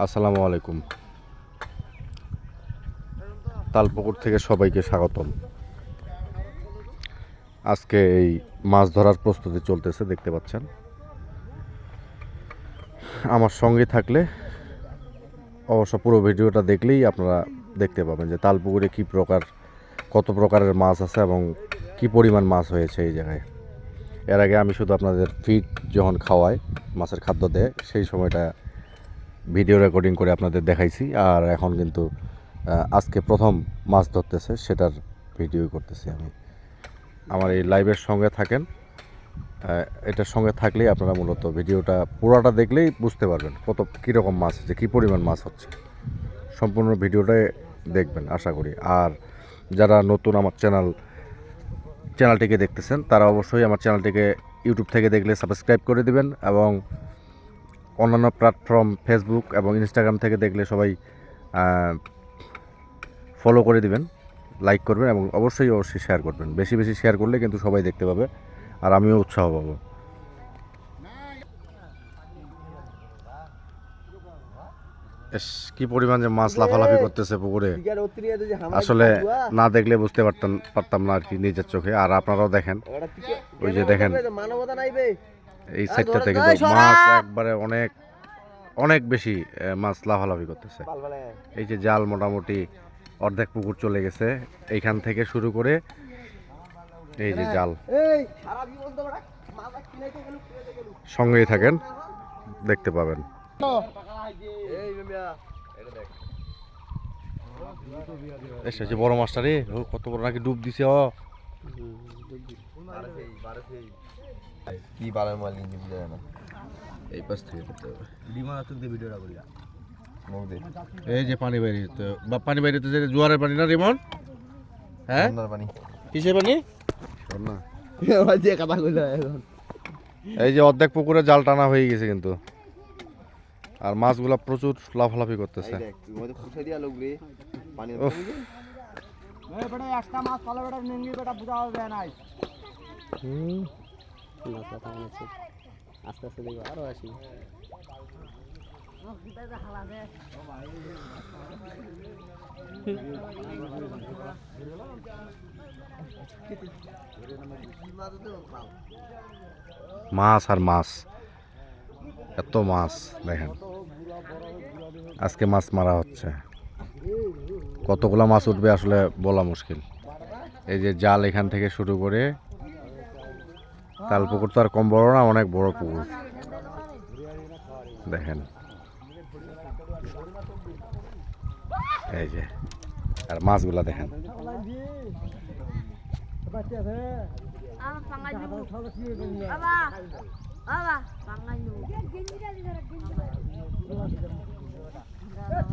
আসসালামু আলাইকুম। তালপুকুর থেকে সবাইকে স্বাগতম। আজকে এই মাছ ধরার প্রস্তুতি চলতেছে, দেখতে পাচ্ছেন। আমার সঙ্গে থাকলে অবশ্য পুরো ভিডিওটা দেখলেই আপনারা দেখতে পাবেন যে তালপুকুরে কী প্রকার, কত প্রকারের মাছ আছে এবং কি পরিমাণ মাছ হয়েছে এই জায়গায়। এর আগে আমি শুধু আপনাদের ফিড যখন খাওয়াই, মাছের খাদ্য দেয়, সেই সময়টা ভিডিও রেকর্ডিং করে আপনাদের দেখাইছি, আর এখন কিন্তু আজকে প্রথম মাছ ধরতেছে, সেটার ভিডিও করতেছি আমি। আমার এই লাইভের সঙ্গে থাকেন এটার সঙ্গে থাকলেই আপনারা মূলত ভিডিওটা, পুরোটা দেখলেই বুঝতে পারবেন কত, কীরকম মাছ হচ্ছে, কী পরিমাণ মাছ হচ্ছে। সম্পূর্ণ ভিডিওটাই দেখবেন, আশা করি। আর যারা নতুন আমার চ্যানেল, চ্যানেলটিকে দেখতেছেন, তারা অবশ্যই আমার চ্যানেলটিকে ইউটিউব থেকে দেখলে সাবস্ক্রাইব করে দিবেন, এবং অন্যান্য প্ল্যাটফর্ম ফেসবুক এবং ইনস্টাগ্রাম থেকে দেখলে সবাই ফলো করে দিবেন লাইক করবেন এবং অবশ্যই অবশ্যই শেয়ার করবেন। বেশি বেশি শেয়ার করলে কিন্তু সবাই দেখতে পাবে আর আমিও উৎসাহ পাবো। কি পরিমাণ যে মাছ লাফালাফি করতেছে পুকুরে। আসলে না দেখলে বুঝতে পারতাম পারতাম না আর কি নিজের চোখে। আর আপনারাও দেখেন ওই যে দেখেন। এই সাইডটাতে কিন্তু মাছ একবারে অনেক অনেক বেশি মাছ লাফালাফি করতেছে। এই যে জাল মোটামুটি অর্ধেক পুকুর চলে গেছে এইখান থেকে শুরু করে এই যে জাল। সঙ্গেই থাকেন দেখতে পাবেন। এই মিয়া এটা যে বড় মাছটা রে কত বড় নাকি ডুব দিছে ও। কি বালের মাল বুঝা না? এই পাশ থেকে করতে হবে। ডিমা তুক দে ভিডিওটা মুখ এই যে পানি বাইরে যেতে বা পানি বাইরে যে জোয়ারের পানি না রিমন? হ্যাঁ? সুন্দর পানি। কিসে পানি? না যে কথা কইল এখন। এই যে অর্ধেক পুকুরে জাল টানা হয়ে গেছে কিন্তু। আর মাছগুলা প্রচুর লাফালাফি করতেছে। দিয়া বেটা একটা মাছ পালে বেটা নেঙ্গি বেটা বুঝা যায় নাই আস্তে আস্তে দেখো আরও আসি। মাছ আর মাছ। এত মাছ, দেখেন। আজকে মাছ মারা হচ্ছে। কতগুলো মাছ উঠবে আসলে বলা মুশকিল। এই যে জাল এখান থেকে শুরু করে তাল পুকুর তো আর কম বড় না অনেক বড় পুকুর দেখেন এই যে আর মাছগুলা দেখেন.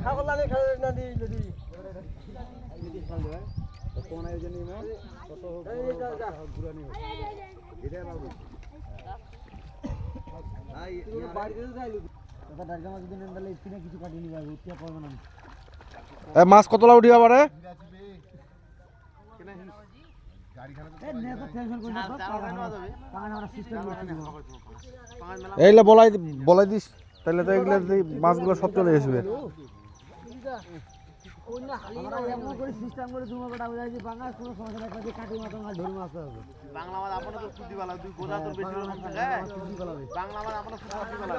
ছাগল নিমা কত এটা মাছ কতলা উঠিয়া পারে এইলে বলাই বলাই দিস তাহলে তো এগুলো মাছগুলো সব চলে আসবে। এমন করে সিস্টেম করে দুমা কাটা বুঝাই যে বাংলা কোনো সমস্যা নাই কাটি কাটি মাছ মাছ ধরে মাছ হবে বাংলা মাছ আপনার তো সুদি বালা দুই গোজা তোর বেশি রকম থাকে বাংলা মাছ আপনার সুদি বালা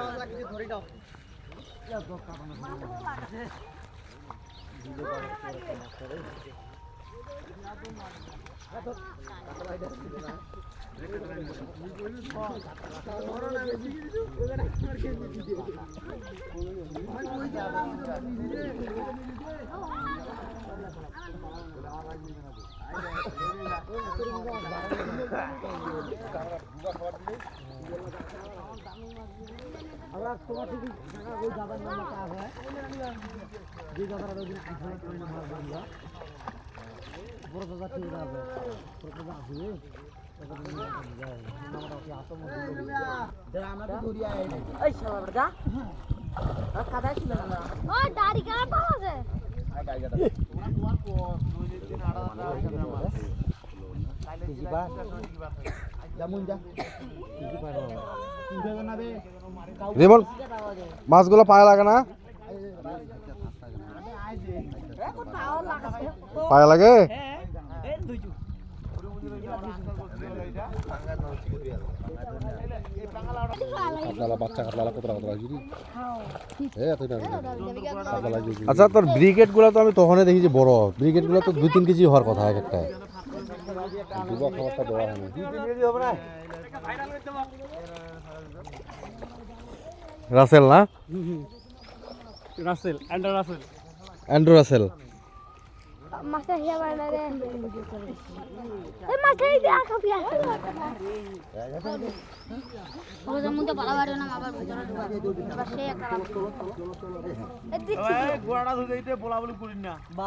আমরা তোমার থেকে ওই দাদার নাম্বার কাজ হয় যে দাদার ওই দিন বড় মাছগুলো পায়ে লাগে না পায়ে লাগে বাচ্চা না কাতলা যদি আচ্ছা তোর ব্রিগেডগুলো তো আমি তখনই দেখি যে বড়। ব্রিগেডগুলো তো দুই তিন কেজি হওয়ার কথা এক একটা। দুবা খাবারটা দেওয়া হয় না। রাসেল না? রাসেল অ্যান্ডার রাসেল। Andrew Russell. মাছটা হিয়া বানা রে। এই মাছটা এই দেখ খাবি ওদের মধ্যে ভালো বাড়ি না আবার ভিতরে ঢুকা এবার সে একটা গোড়াটা ধুতে বলা বলি করিস না।